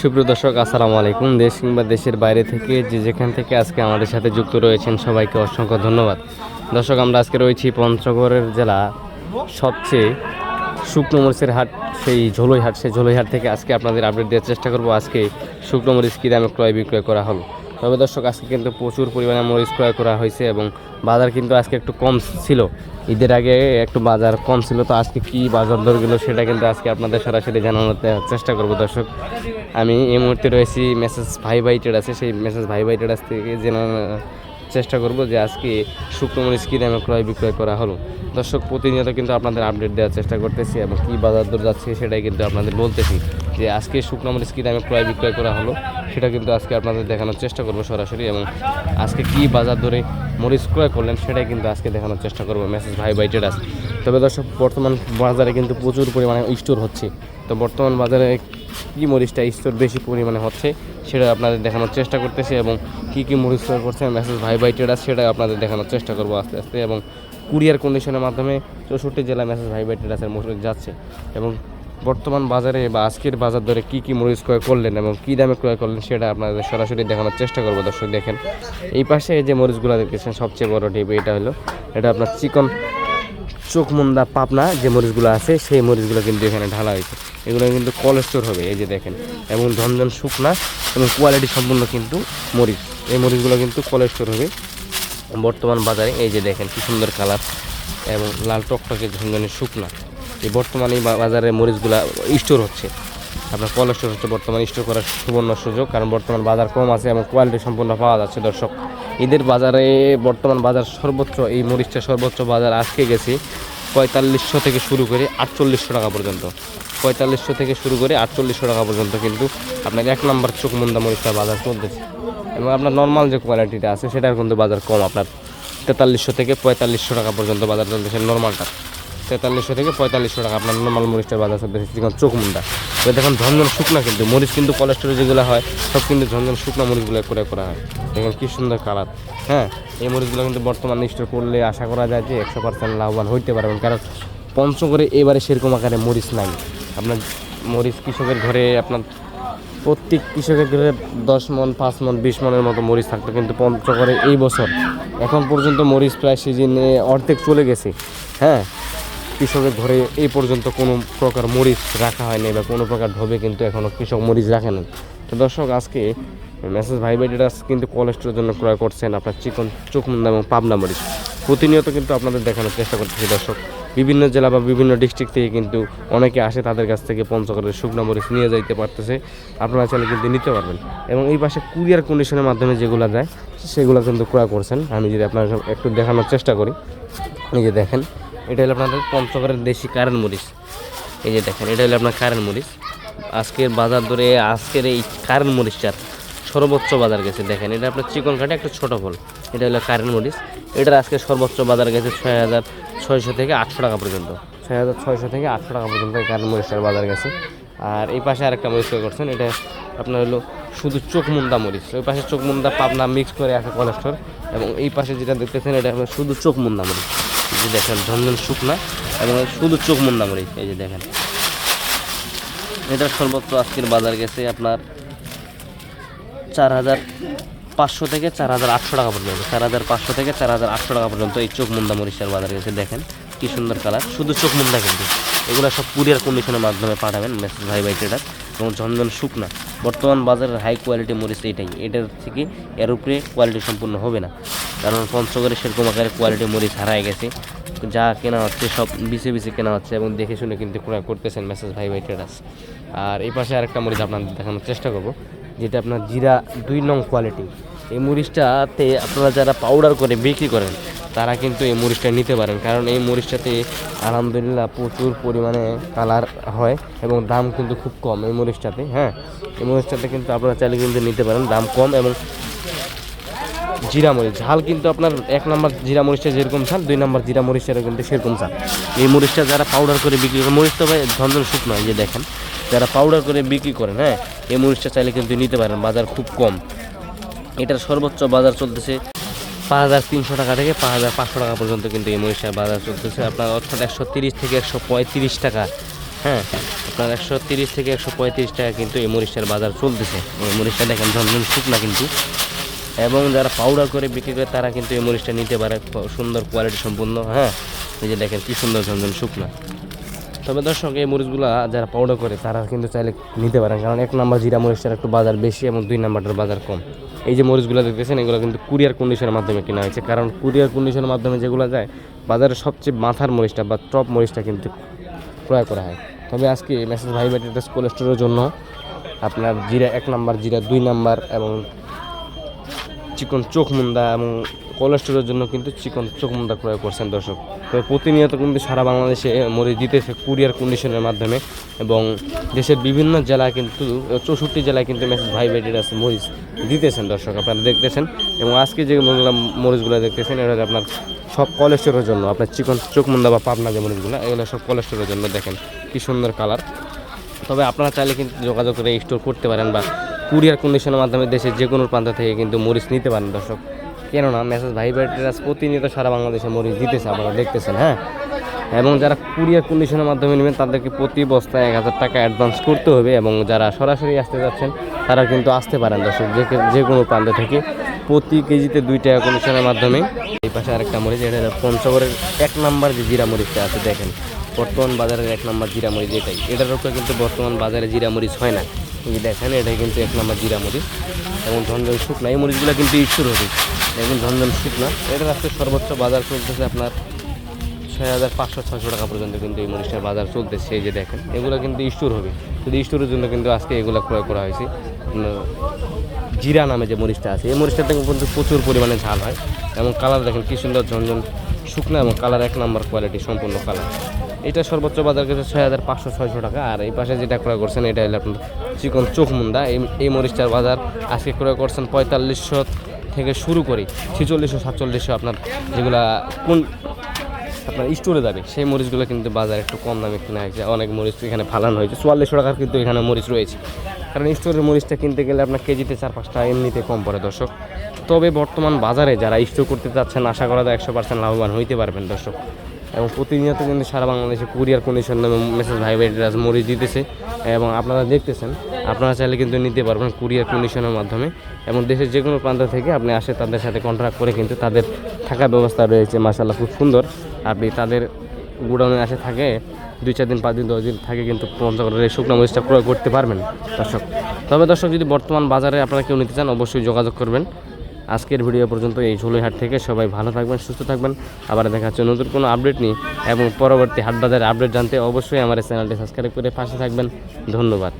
সুপ্রিয় দর্শক, আসসালামু আলাইকুম। দেশ কিংবা দেশের বাইরে থেকে যে যেখান থেকে আজকে আমাদের সাথে যুক্ত রয়েছেন, সবাইকে অসংখ্য ধন্যবাদ। দর্শক, আমরা আজকে রয়েছি পঞ্চগড়ের জেলা সবচেয়ে শুকনো মরিচের হাট, সেই ঝোলই হাট, সেই ঝোলই হাট থেকে আজকে আপনাদের আপডেট দেওয়ার চেষ্টা করব। আজকে শুকনো মরিচ কী দামে ক্রয় বিক্রয় করা হলো? তবে দর্শক, আজকে কিন্তু প্রচুর পরিমাণে মরিচ ক্রয় করা হয়েছে এবং বাজার কিন্তু আজকে একটু কম ছিল। ঈদের আগে একটু বাজার কম ছিল, তো আজকে কি বাজার দরগুলো সেটা কিন্তু আজকে আপনাদের সরাসরি জানানোর চেষ্টা করব দর্শক। আমি এই মুহূর্তে রয়েছি, মেসেজ ভাই ভাই আছে, সেই মেসেজ ভাই ভাই ট্রেডার্স থেকে জানানোর চেষ্টা করব যে আজকে শুকনো মরিচ কী দামে ক্রয় বিক্রয় করা হলো। দর্শক, প্রতিনিয়ত কিন্তু আপনাদের আপডেট দেওয়ার চেষ্টা করতেছি এবং কী বাজার দর যাচ্ছে সেটাই কিন্তু আপনাদের বলতেছি। যে আজকে শুকনো মরিচ কী দামে ক্রয় বিক্রয় করা হলো, সেটা কিন্তু আজকে আপনাদের দেখানোর চেষ্টা করব সরাসরি এবং আজকে কী বাজার দরে মরিচ ক্রয় করলেন, সেটাই কিন্তু আজকে দেখানোর চেষ্টা করব। মেসেজ ভাই ভাই ট্রেডার্স তবে দর্শক, বর্তমান বাজারে কিন্তু প্রচুর পরিমাণে স্টোর হচ্ছে। তো বর্তমান বাজারে কী মরিচটা স্টোর বেশি পরিমাণে হচ্ছে, সেটা আপনাদের দেখানোর চেষ্টা করতেছি এবং কী কী মরিচ ক্রয় করছে মেসেজ ভাই ভাই ট্রেডার্স সেটা আপনাদের দেখানোর চেষ্টা করব আস্তে আস্তে এবং কুরিয়ার কন্ডিশনের মাধ্যমে চৌষট্টি জেলা মেসেজ ভাই ভাই ট্রেডার্সের মরিচ যাচ্ছে এবং বর্তমান বাজারে বা আজকের বাজার দরে কী কী মরিচ ক্রয় করলেন এবং কী দামে ক্রয় করলেন সেটা আপনাদের সরাসরি দেখানোর চেষ্টা করব। দর্শক, দেখেন, এই পাশে যে মরিচগুলো দেখতেছেন সবচেয়ে বড় টিপ এটা হলো, এটা আপনার চিকন চোখমুন্দা পাপনা যে মরিচগুলো আছে, সেই মরিচগুলো কিন্তু এখানে ঢালা হয়েছে। এগুলো কিন্তু কোলেস্টোর হবে, এই যে দেখেন, এবং ঝনঝন শুকনা এবং কোয়ালিটি সম্পূর্ণ কিন্তু মরিচ। এই মরিচগুলো কিন্তু কোলেস্টোর হবে। বর্তমান বাজারে এই যে দেখেন, কি সুন্দর কালার এবং লাল টকটকে ঝনঝনে শুকনা। এই বর্তমানে বাজারে মরিচগুলা স্টোর হচ্ছে। আপনার কল স্টোর হচ্ছে বর্তমানে স্টোর করার সুবর্ণ সুযোগ, কারণ বর্তমান বাজার কম আছে এবং কোয়ালিটি সম্পূর্ণ পাওয়া যাচ্ছে দর্শক। ঈদের বাজারে বর্তমান বাজার সর্বোচ্চ, এই মরিচটা সর্বোচ্চ বাজার আজকে গেছে পঁয়তাল্লিশশো থেকে শুরু করে আটচল্লিশশো টাকা পর্যন্ত। পঁয়তাল্লিশশো থেকে শুরু করে আটচল্লিশশো টাকা পর্যন্ত কিন্তু আপনার এক নম্বর চোখ মুন্দা মরিচটা বাজার চলতেছে। এবং আপনার নর্মাল যে কোয়ালিটিটা আছে, সেটার কিন্তু বাজার কম আপনার তেতাল্লিশশো থেকে পঁয়তাল্লিশশো টাকা পর্যন্ত বাজার চলতেছে নর্মালটা তেতাল্লিশশো থেকে পঁয়তাল্লিশশো টাকা আপনার নর্মাল মরিচটার বাজার চলতেছে যেমন চোখমুন্ডা এবার দেখুন, ঝনঝন শুকনা কিন্তু, মরিচ কিন্তু কোলেস্টোরেজ যেগুলো হয়, সব কিন্তু ঝনঝন শুকনা মরিচগুলো করে করা হয়। দেখুন কী সুন্দর কালার হ্যাঁ এই মরিচগুলো কিন্তু বর্তমানে স্টোর করলে আশা করা যায় যে একশো পার্সেন্ট লাভবান হইতে পারবেন, কারণ পঞ্চগড়ে এবারে সেরকম আকারে মরিচ নাই। আপনার মরিচ কৃষকের ঘরে আপনার প্রত্যেক কৃষকের ঘরে দশ মন, পাঁচ মন, বিশ মনের মতো মরিচ থাকতো, কিন্তু পঞ্চগড়ে এই বছর এখন পর্যন্ত মরিচ প্রায় সিজনে অর্ধেক চলে গেছে। হ্যাঁ কৃষকের ঘরে এই পর্যন্ত কোনো প্রকার মরিচ রাখা হয়নি বা কোনো প্রকার ঢোবে কিন্তু এখনও কৃষক মরিচ রাখে না তো দর্শক, আজকে মেসেজ ভাই ভাইডাস কিন্তু কোলেস্ট্রলের জন্য ক্রয় করছেন আপনার চিকন চোখমুন্দা এবং পাবনা মরিচ। প্রতিনিয়ত কিন্তু আপনাদের দেখানোর চেষ্টা করতেছি দর্শক। বিভিন্ন জেলা বা বিভিন্ন ডিস্ট্রিক্ট থেকে কিন্তু অনেকে আসে তাদের কাছ থেকে পঞ্চগড়ের শুকনো মরিচ নিয়ে যাইতে পারতেছে। আপনারা চাইলে কিন্তু নিতে পারবেন। এবং এই পাশে কুরিয়ার কন্ডিশনের মাধ্যমে যেগুলো যায়, সেগুলো কিন্তু ক্রয় করছেন। আমি যদি আপনার একটু দেখানোর চেষ্টা করি যে দেখেন এটা হলো আপনাদের পঞ্চগড়ের দেশি কারেন্ট মরিচ। এই যে দেখেন, এটা হলো আপনার কারেন্ট মরিচ। আজকের বাজার ধরে আজকের এই কারেন্ট মরিচটার সর্বোচ্চ বাজার গেছে। দেখেন, এটা আপনার চিকন কাটে একটা ছোটো ফল। এটা হলো কারেন্ট মরিচ। এটার আজকে সর্বোচ্চ বাজার গেছে ছয় হাজার ছয়শো থেকে আটশো টাকা পর্যন্ত। ছয় হাজার ছয়শো থেকে আটশো টাকা পর্যন্ত এই কারেন্ট মরিচটার বাজার গেছে। আর এই পাশে আরেকটা মরিচ করছেন, এটা আপনার হলো শুধু চোখ মুন্দা মরিচ। ওই পাশে চোখ মুন্দা পাবনা মিক্স করে আছে কোলেস্ট্রল। এবং এই পাশে যেটা দেখতেছেন, এটা হলো শুধু চোখ মুন্দা মরিচ। যে দেখেন ঝনঝন শুকনা এবং শুধু চোখ মুন্দা মরিচ এই যে দেখেন। এটার সর্বোচ্চ আজকের বাজার গেছে আপনার চার হাজার পাঁচশো থেকে চার হাজার আটশো টাকা পর্যন্ত, চার হাজার পাঁচশো থেকে চার হাজার আটশো টাকা পর্যন্ত এই চোখ মুন্দা মরিচের বাজার গেছে। দেখেন, কি সুন্দর কালার। শুধু চোখ মুন্দা কিন্তু। এগুলো সব কুরিয়ার কন্ডিশনের মাধ্যমে পাঠাবেন, মেসেজ ভাই ভাই ট্রেডার এবং ঝনঝন শুকনা বর্তমান বাজারের হাই কোয়ালিটি মরিচ এটাই এটার থেকে এর উপরে কোয়ালিটি সম্পূর্ণ হবে না। কারণ পঞ্চগড়ে সেরকম আকারে কোয়ালিটি মরিচ হারায় গেছে। যা কেনা হচ্ছে সব বিছে বিছে কেনা হচ্ছে এবং দেখে শুনে কিন্তু ক্রয় করতেছেন মেসেজ ভাই ভাই ট্রেডার্স আর এই পাশে আরেকটা মরিচ আপনাদের দেখানোর চেষ্টা করব, যেটা আপনার জিরা দুই নং কোয়ালিটি এই মরিচটাতে আপনারা যারা পাউডার করে বিক্রি করেন, তারা কিন্তু এই মরিচটা নিতে পারেন। কারণ এই মরিচটাতে আলহামদুলিল্লাহ প্রচুর পরিমাণে কালার হয় এবং দাম কিন্তু খুব কম এই মরিচটাতে হ্যাঁ? এই মরিচটাতে কিন্তু আপনারা চাইলে কিন্তু নিতে পারেন, দাম কম এবং জিরা মরিচ ঝাল কিন্তু আপনার এক নম্বর জিরা মরিচটা যেরকম ঝাল, দুই নম্বর জিরা মরিচটা কিন্তু সেরকম ঝাল। এই মরিচটা যারা পাউডার করে বিক্রি করে মরিচ তো ভাই শুকনো এই যে দেখেন। যারা পাউডার করে বিক্রি করেন হ্যাঁ? এই মরিচটা চাইলে কিন্তু নিতে পারেন, বাজার খুব কম। এটার সর্বোচ্চ বাজার চলতেছে পাঁচ হাজার তিনশো টাকা থেকে পাঁচ হাজার পাঁচশো টাকা পর্যন্ত কিন্তু এই মরিচের বাজার চলতেছে। আপনার অর্থাৎ একশো তিরিশ থেকে একশো পঁয়ত্রিশ টাকা। হ্যাঁ আপনার একশো তিরিশ থেকে একশো পঁয়ত্রিশ টাকা কিন্তু এই মরিচটার বাজার চলতেছে। এই মরিচটা দেখেন ঝনঝন শুকনা কিন্তু। এবং যারা পাউডার করে বিক্রি করে, তারা কিন্তু এই মরিচটা নিতে পারে সুন্দর কোয়ালিটি সম্পূর্ণ হ্যাঁ যে দেখেন কি সুন্দর ঝনঝন শুকনা। তবে দর্শক, এই মরিচগুলো যারা পাউডার করে, তারা কিন্তু চাইলে নিতে পারেন। কারণ এক নম্বর জিরা মরিচটার একটু বাজার বেশি এবং দুই নম্বরটার বাজার কম। এই যে মরিচগুলো দেখতেছেন, এগুলো কিন্তু কুরিয়ার কন্ডিশনের মাধ্যমে কেনা হয়েছে। কারণ কুরিয়ার কন্ডিশনের মাধ্যমে যেগুলো যায়, বাজারে সবচেয়ে মাথার মরিচটা বা টপ মরিচটা কিন্তু ক্রয় করা হয়। তবে আজকে মেসেজ ভাই ব্যাটারিটাস কোলেস্টোরের জন্য আপনার জিরা এক নাম্বার, জিরা দুই নাম্বার এবং চিকন চোখ মুন্দা এবং কোলেস্টোরের জন্য কিন্তু চিকন চোখ মুন্দা ক্রয় করছেন দর্শক। তবে প্রতিনিয়ত কিন্তু সারা বাংলাদেশে মরিচ দিতেছে কুরিয়ার কন্ডিশনের মাধ্যমে এবং দেশের বিভিন্ন জেলায় কিন্তু, চৌষট্টি জেলায় কিন্তু মেসেজ ভাই ব্যাটারিটাস মরিচ দিতেছেন দর্শক, আপনারা দেখতেছেন। এবং আজকে যে মরিচগুলো দেখতেছেন, এটা আপনার সব কোলেস্টোরের জন্য, আপনার চিকন চোখ মুন্দা বা পাবনা যে মরিচগুলো, এগুলো সব কোলেস্টোরের জন্য দেখেন কি সুন্দর কালার। তবে আপনারা চাইলে কিন্তু যোগাযোগ করে স্টোর করতে পারেন বা কুরিয়ার কন্ডিশনের মাধ্যমে দেশের যে কোনো প্রান্ত থেকে কিন্তু মরিচ নিতে পারেন দর্শক। কেননা মেসেজ ভাই ব্যাটারিরাজ প্রতিনিয়ত সারা বাংলাদেশে মরিচ দিতেছে, আপনারা দেখতেছেন হ্যাঁ? এবং যারা কুরিয়ার কন্ডিশনের মাধ্যমে নেবেন, তাদেরকে প্রতি বস্তায় এক হাজার টাকা অ্যাডভান্স করতে হবে এবং যারা সরাসরি আসতে যাচ্ছেন, তারা কিন্তু আসতে পারেন, দর্শক, যে যে কোনো প্রান্ত থেকে। প্রতি কেজিতে দুই টাকা কমিশনের মাধ্যমে। এই পাশে আরেকটা মরিচ, এটা পঞ্চগড়ের এক নাম্বার যে জিরা মরিচটা আছে, দেখেন। বর্তমান বাজারের এক নাম্বার জিরা মরিচ এটাই। এটার উপরে কিন্তু বর্তমান বাজারে জিরা মরিচ হয় না। দেখেন, এটা কিন্তু এক নাম্বার জিরা মরিচ এবং ঝনঝন শুকনা। এই মরিচগুলো কিন্তু ইস্যুর হবে। এবং ঝনঝন শুকনা। এটার আজকে সর্বোচ্চ বাজার চলতেছে আপনার ছয় হাজার পাঁচশো ছশো টাকা পর্যন্ত কিন্তু এই মরিচটার বাজার চলতেছে। এই যে দেখেন, এগুলো কিন্তু স্টোর হবে। শুধু স্টোরের জন্য কিন্তু আজকে এগুলো ক্রয় করা হয়েছে জিরা নামে যে মরিচটা আছে, এই মরিচটা থেকে কিন্তু প্রচুর পরিমাণে ঝাল হয়। এবং কালার দেখেন কি সুন্দর ঝনঝন শুকনো এবং কালার এক নাম্বার কোয়ালিটি, সম্পূর্ণ কালার। এটা সর্বোচ্চ বাজার কাছে ছয় হাজার পাঁচশো, ছয়শো টাকা। আর এই পাশে যেটা ক্রয় করছেন, এটা হলো আপনার চিকন চোখ মুন্দা। এই এই মরিচটার বাজার আজকে ক্রয় করছেন পঁয়তাল্লিশশো থেকে শুরু করে ছেচল্লিশশো, সাতচল্লিশশো আপনার যেগুলা কোন আপনার স্টোরে যাবে, সেই মরিচগুলো কিন্তু বাজারে একটু কম দামে কেনা হয়েছে। অনেক মরিচ এখানে ফালানো হয়েছে। চুয়াল্লিশশো টাকার কিন্তু এখানে মরিচ রয়েছে। কারণ স্টোরের মরিচটা কিনতে গেলে আপনার কেজিতে চার পাঁচ টাকা এমনিতে কম পড়ে দর্শক। তবে বর্তমান বাজারে যারা স্টোর করতে চাচ্ছেন, আশা করা যায় একশো পার্সেন্ট লাভবান হইতে পারবেন দর্শক। এবং প্রতিনিয়ত কিন্তু সারা বাংলাদেশে কুরিয়ার কন্ডিশন নামে মেসেজ ভাই ভাইরাজ মরিচ দিতেছে এবং আপনারা দেখতেছেন, আপনারা চাইলে কিন্তু নিতে পারবেন কুরিয়ার কন্ডিশনের মাধ্যমে এবং দেশের যে কোনো প্রান্ত থেকে আপনি আসে তাদের সাথে কন্ট্রাক্ট করে কিন্তু তাদের থাকার ব্যবস্থা রয়েছে মাসাল্লাহ খুব সুন্দর। আপনি তাদের গুডাউনে আসে থাকে, দুই চার দিন, পাঁচ দিন, দশ দিন থাকে কিন্তু পঞ্চগড়ের এই শুকনো মরিচটা ক্রয় করতে পারবেন দর্শক। তবে দর্শক, যদি বর্তমান বাজারে আপনারা কেউ নিতে চান, অবশ্যই যোগাযোগ করবেন। আজকের ভিডিও পর্যন্ত এই ঝুলিহাট থেকে সবাই ভালো থাকবেন, সুস্থ থাকবেন। আবার দেখা হচ্ছে নতুন কোনো আপডেট নিয়ে এবং পরবর্তী হাট বাজারের আপডেট জানতে অবশ্যই আমার চ্যানেলটি সাবস্ক্রাইব করে পাশে থাকবেন। ধন্যবাদ।